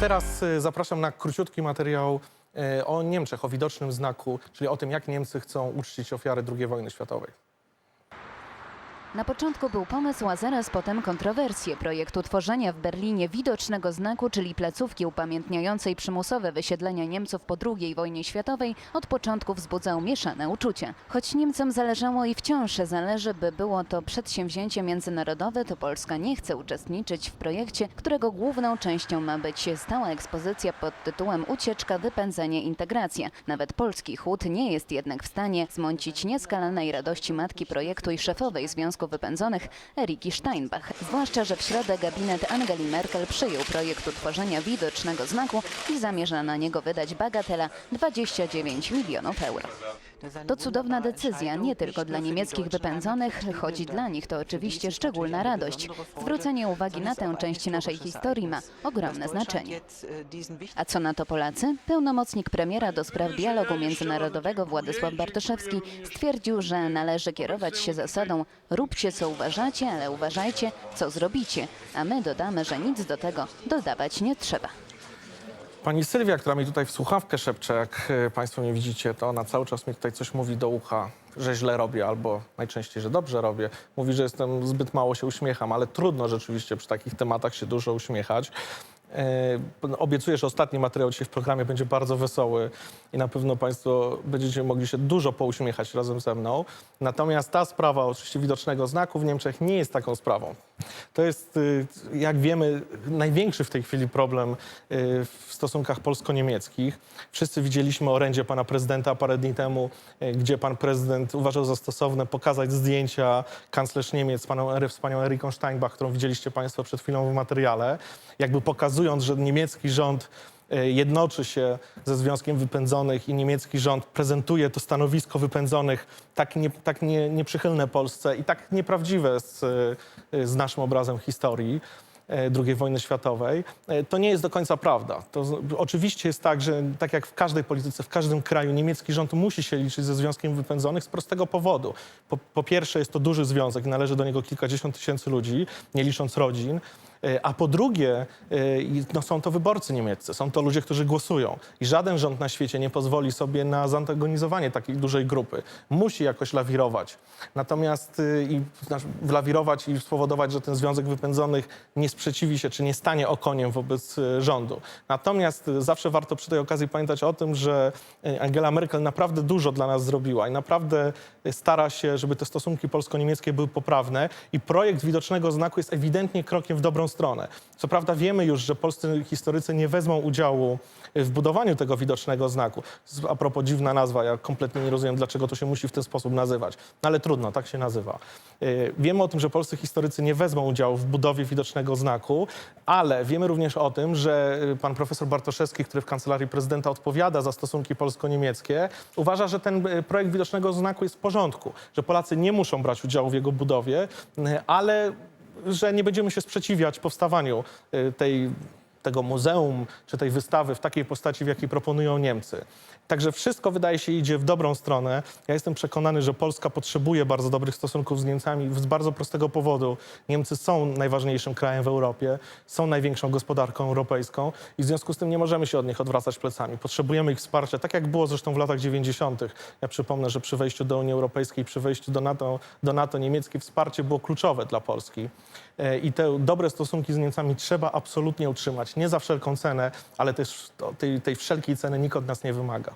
teraz y, zapraszam na króciutki materiał y, o Niemczech, o widocznym znaku, czyli o tym, jak Niemcy chcą uczcić ofiary II wojny światowej. Na początku był pomysł, a zaraz potem kontrowersje projektu tworzenia w Berlinie widocznego znaku, czyli placówki upamiętniającej przymusowe wysiedlenia Niemców po II wojnie światowej, od początku wzbudzał mieszane uczucia. Choć Niemcom zależało i wciąż zależy, by było to przedsięwzięcie międzynarodowe, to Polska nie chce uczestniczyć w projekcie, którego główną częścią ma być stała ekspozycja pod tytułem Ucieczka, wypędzenie, integracja. Nawet polski chód nie jest jednak w stanie zmącić nieskalanej radości matki projektu i szefowej Związku Wypędzonych Eriki Steinbach. Zwłaszcza, że w środę gabinet Angeli Merkel przyjął projekt utworzenia widocznego znaku i zamierza na niego wydać bagatela 29 milionów euro. To cudowna decyzja nie tylko dla niemieckich wypędzonych, choć dla nich to oczywiście szczególna radość. Zwrócenie uwagi na tę część naszej historii ma ogromne znaczenie. A co na to Polacy? Pełnomocnik premiera do spraw dialogu międzynarodowego Władysław Bartoszewski stwierdził, że należy kierować się zasadą róbcie co uważacie, ale uważajcie co zrobicie, a my dodamy, że nic do tego dodawać nie trzeba. Pani Sylwia, która mi tutaj w słuchawkę szepcze, jak y, Państwo nie widzicie, to ona cały czas mi tutaj coś mówi do ucha, że źle robię, albo najczęściej, że dobrze robię. Mówi, że jestem zbyt mało się uśmiecham, ale trudno rzeczywiście przy takich tematach się dużo uśmiechać. E, Obiecuję, że ostatni materiał dzisiaj w programie będzie bardzo wesoły i na pewno Państwo będziecie mogli się dużo pouśmiechać razem ze mną. Natomiast ta sprawa oczywiście widocznego znaku w Niemczech nie jest taką sprawą. To jest, y, jak wiemy, największy w tej chwili problem y, w stosunkach polsko-niemieckich. Wszyscy widzieliśmy orędzie pana prezydenta parę dni temu, y, gdzie pan prezydent uważał za stosowne pokazać zdjęcia kanclerz Niemiec, panią, Ery- z panią Eriką Steinbach, którą widzieliście państwo przed chwilą w materiale, jakby pokazując, że niemiecki rząd jednoczy się ze Związkiem Wypędzonych i niemiecki rząd prezentuje to stanowisko wypędzonych tak, nie, tak nie, nieprzychylne Polsce i tak nieprawdziwe z, y, z naszym obrazem historii e, II wojny światowej, e, to nie jest do końca prawda. To oczywiście jest tak, że tak jak w każdej polityce, w każdym kraju niemiecki rząd musi się liczyć ze Związkiem Wypędzonych z prostego powodu. Po, po pierwsze jest to duży związek, należy do niego kilkadziesiąt tysięcy ludzi, nie licząc rodzin. E, A po drugie, e, no są to wyborcy niemieccy, są to ludzie, którzy głosują. I żaden rząd na świecie nie pozwoli sobie na zantagonizowanie takiej dużej grupy. Musi jakoś lawirować. Natomiast y, i lawirować i spowodować, że ten Związek Wypędzonych nie sprzeciwi się, czy nie stanie okoniem wobec y, rządu. Natomiast y, zawsze warto przy tej okazji pamiętać o tym, że Angela Merkel naprawdę dużo dla nas zrobiła i naprawdę stara się, żeby te stosunki polsko-niemieckie były poprawne i projekt widocznego znaku jest ewidentnie krokiem w dobrą stronę. Co prawda wiemy już, że polscy historycy nie wezmą udziału w budowaniu tego widocznego znaku. A propos dziwna nazwa, ja kompletnie nie rozumiem, dlaczego to się musi w ten sposób nazywać. No ale trudno, tak się nazywa. Yy, Wiemy o tym, że polscy historycy nie wezmą udziału w budowie widocznego znaku, ale wiemy również o tym, że yy, pan profesor Bartoszewski, który w kancelarii prezydenta odpowiada za stosunki polsko-niemieckie, uważa, że ten yy, projekt widocznego znaku jest w porządku, że Polacy nie muszą brać udziału w jego budowie, ale że nie będziemy się sprzeciwiać powstawaniu y, tej, tego muzeum czy tej wystawy w takiej postaci, w jakiej proponują Niemcy. Także wszystko wydaje się idzie w dobrą stronę. Ja jestem przekonany, że Polska potrzebuje bardzo dobrych stosunków z Niemcami z bardzo prostego powodu. Niemcy są najważniejszym krajem w Europie, są największą gospodarką europejską i w związku z tym nie możemy się od nich odwracać plecami. Potrzebujemy ich wsparcia, tak jak było zresztą w latach 90. Ja przypomnę, że przy wejściu do Unii Europejskiej, przy wejściu do NATO, do NATO niemieckie wsparcie było kluczowe dla Polski. E, I te dobre stosunki z Niemcami trzeba absolutnie utrzymać. Nie za wszelką cenę, ale też tej, tej wszelkiej ceny nikt od nas nie wymaga.